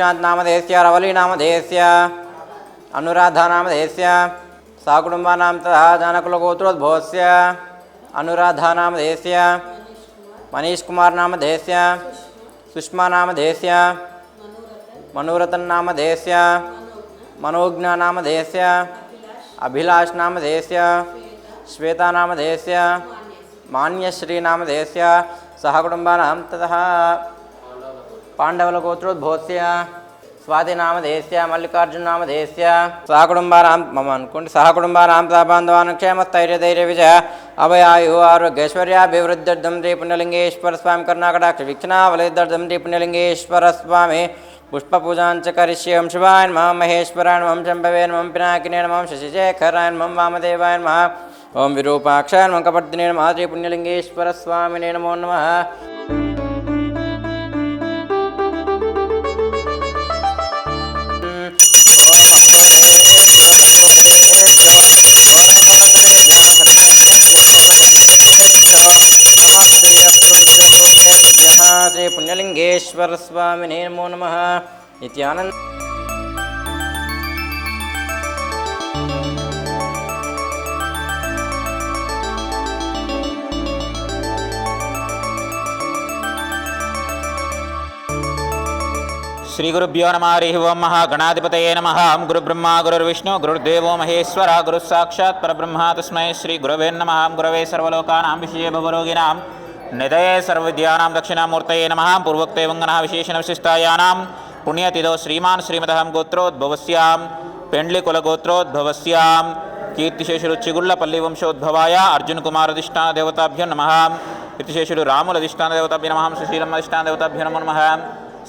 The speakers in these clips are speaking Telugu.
श्रीशांत नामधेय रवली नामधेय अनुराधा नामधेय सहकुटुंबा तथा जनकुलगोत्रोद्भवस् अनुराधा नामधेय मनीष कुमार देश सुषमा देश मनोरतन नामधेय मनोज्ञा नामधेय अभिलाष नामधेय श्वेता नामधेय मान्यश्री नामधेय सहकुटुंबा तथा పాండవుల గోత్రోద్భోత్స్య స్వాతినామ దేశ్య మల్లికార్జుననామ దేశ్య సహకుటుంబారాం మమ అనుకోండి సహకుటుంబారాం సాబాంధవాన క్షేమ స్థైర్య ధైర్య విజయ అభయాయు ఆరోగ్యేశ్వర్యాభివృద్ధ్యర్థం శ్రీ పుణ్యలింగేశ్వర స్వామి కర్ణాకటాక్ష వీక్షణావలిదర్థం శ్రీ పుణ్యలింగేశ్వర స్వామి పుష్పపూజాంచ కరిష్యేం శివాయ నమ మహేశ్వరాయణ మం శంభవే నమం పినాకినే నమం శశిశేఖరాయణ మం వామదేవాయ నమ ఓం విరూపాక్షాయ నమ కపర్దినే నమ శ్రీ పుణ్యలింగేశ్వర స్వామినే నమో నమ. పుణ్యలింగేశ్వర స్వామినే నమో నమ. నిత్యానంద శ్రీ గురుభ్యో నమ హరి ఓం మహా గణాధిపతయే నమ. గురు బ్రహ్మ గురుర్విష్ణు గురుర్దేవో మహేశ్వర గురు సాక్షాత్ పరబ్రహ్మ. తస్మై శ్రీ గురవే నమ. గురవే సర్వలోకానాం విషయ భవరోగిణాం నిదయే సర్వవిద్యానాం దక్షిణామూర్తయే నమ పూర్వక్తే వంగన విశేషణ విశిష్టాయానాం పుణ్యతిథో శ్రీమాన్ శ్రీమతహం గోత్రోద్భవస్యాం పెండ్లి కులగోత్రోద్భవస్యాం కీర్తిశేషుడు చిగుళ్ళపల్లి వంశోద్భవాయ అర్జున్ కుమార్ అధిష్టాన దేవతాభ్యో నమ కీర్తిశేషుడు రాముల అధిష్టాన దేవతాభ్య నమ సుశీలం అధిష్టాన దేవతాభ్యో నమో నమ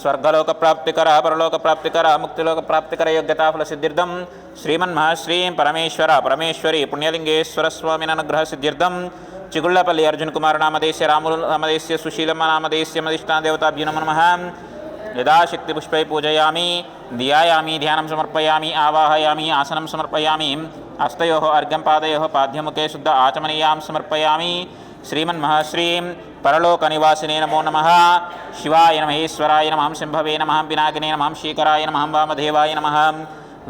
స్వర్గలోక ప్రాప్తికర పరలోక ప్రాప్తికర ముక్తిలోక ప్రాప్తికర యోగ్యతాఫల సిద్ధిర్థం శ్రీమన్మహ శ్రీం పరమేశ్వర పరమేశ్వరి పుణ్యలింగేశ్వర స్వామిన అనుగ్రహ సిద్ధిర్థం చిగుళ్ళపల్లి అర్జున్ కుమార్ నామదేశ్య రాములు నామదేశ్య సుశీలమ్మ నామదేశ్య మధిష్టాదేవతాభ్యు నమ నమో నమః. యదా శక్తిపుష్పై పూజయామి ధ్యాయామి ధ్యానం సమర్పయామి ఆవాహయామి ఆసనం సమర్పయామి హస్తయో అర్ఘం పాదయో పాద్యముఖే శుద్ధ ఆచమనీయాం సమర్పయామి. శ్రీమన్మహశ్రీం పరలోక నివాసినే నమో నమ. శివాయ నమ నమహం నమః శంభవే నమః పినాకినే నమః శీకరాయ నమహం వామదేవాయ నమహం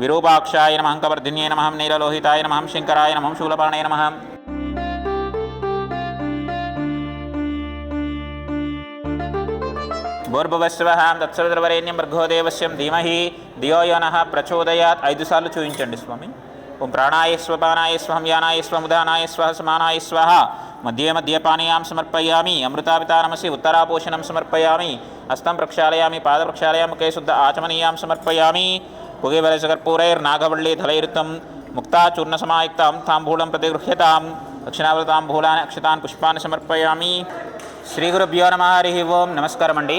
విరూపాక్షాయ నమః కవర్ధిన్యే నమః నీలలోహితాయ నమహం శంకరాయ నమహం శూలపాణే నమహం భూర్భువస్వ తత్సవితరవరేణ్యం భర్గోదేవశ్యం ధీమహి ధియో యో ప్రచోదయాత్. ఐదు సార్లు చూపించండి స్వామి. ఓం ప్రాణాయ స్వపానాయ స్వహం యానాయ స్వముదానాయ స్వహ సమానాయ స్వహ మధ్యే మధ్య పానీయాం సమర్పయామి అమృతాపితానమసి ఉత్తరాపోషణం సమర్పయామి హస్తం ప్రక్షాళయామి పాద ప్రక్షాళయామి ముఖే శుద్ధ ఆచమనీయాం సమర్పయామి. పుగేవలసకర్పూరైర్నాగవళ్ళీ ధలైరుతం ముక్తాచూర్ణసమాయుక్తాం తాంబూలం ప్రతిగృహ్యతాం దక్షిణావృతాంబూలాన్ని అక్షతాన్ పుష్పాన్ని సమర్పయామి. శ్రీ గురుభ్యో నమ హరి ఓం నమస్కారం అండి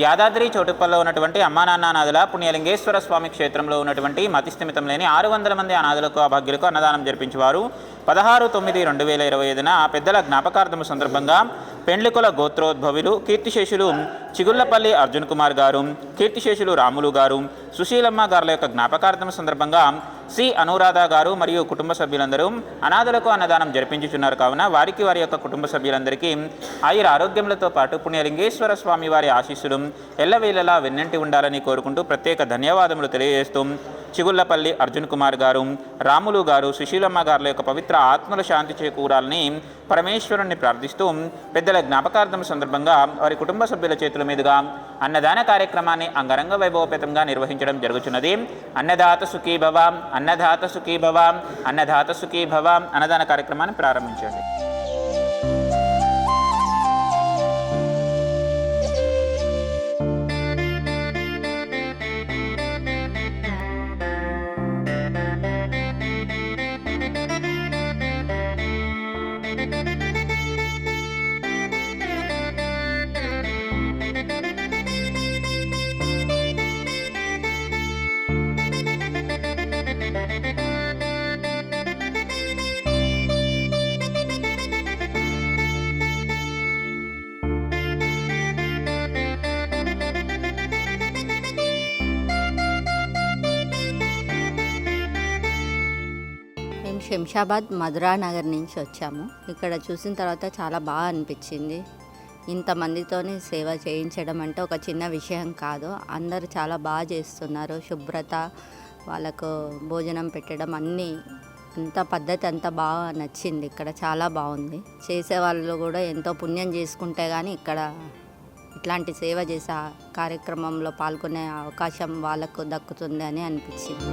యాదాద్రి చోటుపల్లో ఉన్నటువంటి అమ్మా నాన్న అనాథుల పుణ్యలింగేశ్వర స్వామి క్షేత్రంలో ఉన్నటువంటి మతిస్థిమితం లేని ఆరు వందల మంది అనాథులకు అభాగ్యులకు అన్నదానం జరిపించేవారు. పదహారు తొమ్మిది రెండు వేల ఇరవై ఐదున ఆ పెద్దల జ్ఞాపకార్థం సందర్భంగా పెండ్లికుల గోత్రోద్భవులు కీర్తిశేషులు చిగుళ్ళపల్లి అర్జున్ కుమార్ గారు కీర్తిశేషులు రాములు గారు సుశీలమ్మ గారుల యొక్క జ్ఞాపకార్థం సందర్భంగా సి అనురాధ గారు మరియు కుటుంబ సభ్యులందరూ అనాథలకు అన్నదానం జరిపించుచున్నారు. కావున వారికి వారి యొక్క కుటుంబ సభ్యులందరికీ ఆయుర ఆరోగ్యములతో పాటు పుణ్యలింగేశ్వర స్వామి వారి ఆశీస్సులు ఎల్లవేళలా వెన్నంటి ఉండాలని కోరుకుంటూ ప్రత్యేక ధన్యవాదములు తెలియజేస్తూ చిగుళ్ళపల్లి అర్జున్ కుమార్ గారు రాములు గారు సుశీలమ్మ గారుల యొక్క పవిత్ర ఆత్మల శాంతి చేకూరాలని పరమేశ్వరుణ్ణి ప్రార్థిస్తూ పెద్దల జ్ఞాపకార్థం సందర్భంగా వారి కుటుంబ సభ్యుల చేతుల మీదుగా అన్నదాన కార్యక్రమాన్ని అంగరంగ వైభవపేతంగా నిర్వహించడం జరుగుతున్నది అన్నదాత సుఖీ భవ అన్నదాత సుఖీ భవ అన్నదాత సుఖీ భవ అన్నదాన కార్యక్రమాన్ని ప్రారంభించండి. శంషాబాద్ మధురా నగర్ నుంచి వచ్చాము. ఇక్కడ చూసిన తర్వాత చాలా బాగా అనిపించింది. ఇంతమందితోనే సేవ చేయించడం అంటే ఒక చిన్న విషయం కాదు. అందరు చాలా బాగా చేస్తున్నారు. శుభ్రత వాళ్ళకు భోజనం పెట్టడం అన్నీ అంత పద్ధతి అంతా బాగా నచ్చింది. ఇక్కడ చాలా బాగుంది. చేసే వాళ్ళు కూడా ఎంతో పుణ్యం చేసుకుంటే కానీ ఇక్కడ ఇట్లాంటి సేవ చేసే కార్యక్రమంలో పాల్గొనే అవకాశం వాళ్ళకు దక్కుతుంది అని అనిపించింది.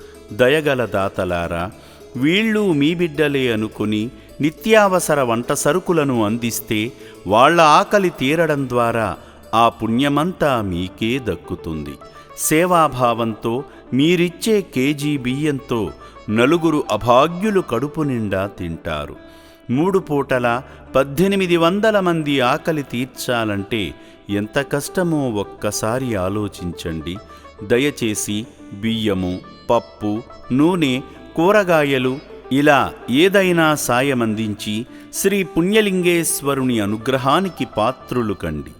దయగల దాతలారా వీళ్ళు మీ బిడ్డలే అనుకుని నిత్యావసర వంట సరుకులను అందిస్తే వాళ్ళ ఆకలి తీరడం ద్వారా ఆ పుణ్యమంతా మీకే దక్కుతుంది. సేవాభావంతో మీరిచ్చే కేజీ బియ్యంతో నలుగురు అభాగ్యులు కడుపు నిండా తింటారు. మూడు పూటల పద్దెనిమిది వందల మంది ఆకలి తీర్చాలంటే ఎంత కష్టమో ఒక్కసారి ఆలోచించండి. దయచేసి బియ్యము పప్పు నూనె కూరగాయలు ఇలా ఏదైనా సాయమందించి శ్రీ పుణ్యలింగేశ్వరుని అనుగ్రహానికి పాత్రులు కండి.